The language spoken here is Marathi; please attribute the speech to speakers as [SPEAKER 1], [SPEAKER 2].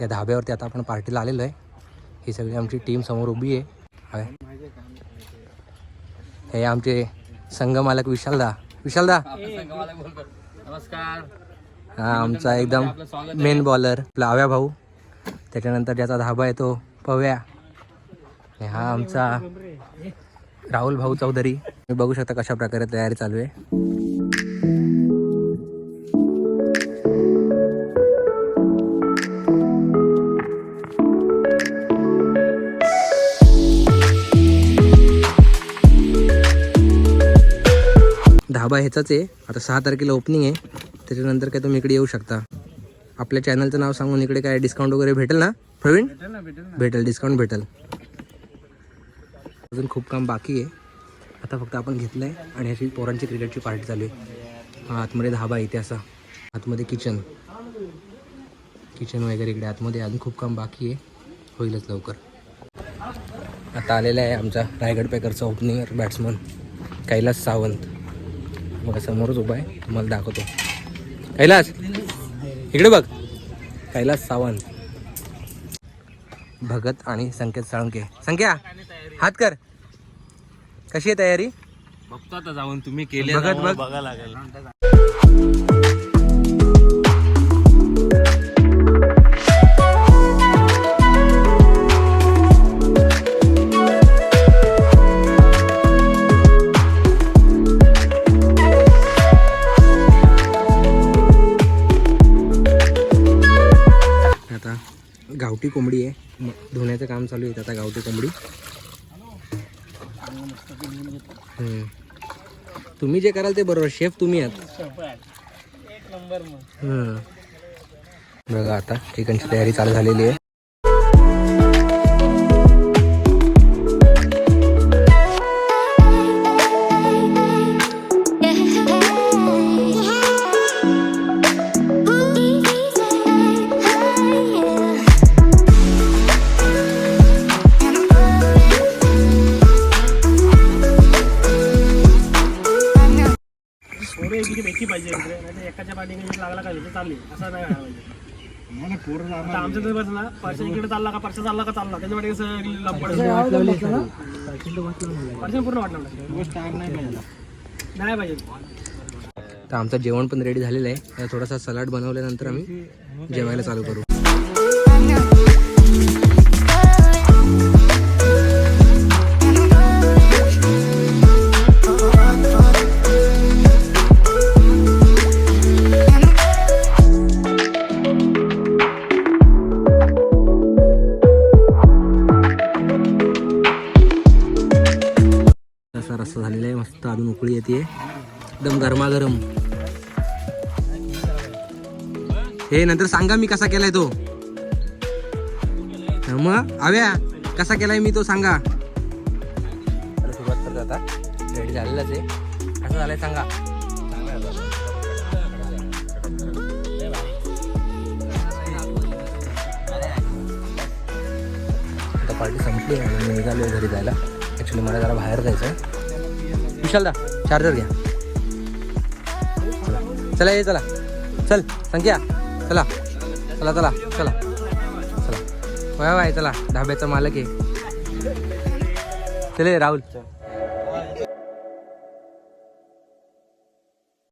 [SPEAKER 1] या धाब्यावरती आता आपण पार्टीला आलेलो आहे. ही सगळी आमची टीम समोर उभी आहे. हे आमचे संघ मालक विशालदा. विशालदा
[SPEAKER 2] नमस्कार.
[SPEAKER 1] हा आमचा एकदम मेन बॉलर आपला आव्या भाऊ. त्याच्यानंतर ज्याचा धाबा आहे तो पव्या. हा आमचा राहुल भाऊ चौधरी. तुम्ही बघू शकता कशा प्रकारे तयारी चालू आहे. धाबा ह्याचाच आहे. आता सहा तारखेला ओपनिंग आहे. त्याच्यानंतर काय तुम्ही इकडे येऊ शकता. आपल्या चॅनलचं नाव सांगून इकडे काय डिस्काउंट वगैरे भेटेल ना? प्रवीण? भेटेल डिस्काउंट भेटेल अजून खूप काम बाकी आहे. आता फक्त आपण घेतलं आहे आणि ह्याची पोरांची क्रिकेटची पार्टी चालू आहे. हा आतमध्ये धाबा इथे असा. आतमध्ये किचन किचन वगैरे इकडे आतमध्ये अजून खूप काम बाकी आहे. होईलच लवकर. आता आलेला आहे आमचा रायगड पॅकरचा ओपनिंगर बॅट्समन कैलास सावंत. बघा समोरच उभा आहे. तुम्हाला दाखवतो. कैलास! इकडे बघ. कैलास सावंत. भगत आणि संकेत साळुंके. संख्या हात कर. कशी आहे तयारी?
[SPEAKER 2] बघतो आता जाऊन. तुम्ही केले
[SPEAKER 1] भगत बघ.
[SPEAKER 2] बघा लागेल.
[SPEAKER 1] गावठी कोंबडी आहे. धुण्याचं काम चालू आहे आता गावठी कोंबडी. तुम्ही जे कराल ते बरोबर शेफ तुम्ही आहात. बघा आता चिकनची तयारी चालू झालेली आहे.
[SPEAKER 3] पोरं एकीची भेटली पाहिजे इकडे? नाही एकाच्या लागला का इथे चालली? असं नाही व्हायला पाहिजे आता आमच्या तर बस ना परशा इकडे चालला का परशा चालला का चालला. त्याच्या पाठी कसं लंपड परशा पूर्ण वाटणार नाही पाहिजे
[SPEAKER 1] तर आमचं जेवण पण रेडी झालेलं आहे. आता थोडासा सलाड बनवल्यानंतर आम्ही जेवायला चालू करू. असा झालेला आहे. मस्त अजून उकळी येते. एकदम गरमागरम. हे नंतर सांगा मी कसा केलाय तो. मग आव्या कसा केलाय मी तो सांगा. सुरुवात करतो आता. रेडी झालेलाच आहे. कसं झालंय सांगा. पार्टी संपली आहे मी निघालो घरी जायला. ॲक्च्युली मला जरा बाहेर जायचं आहे विशालदा चार्जर घ्या. चला ये चला. चल संख्या. चला. चला चला. चला. चला. वाय वाय चला. ढाब्याचा मालक आहे. चले राहुल.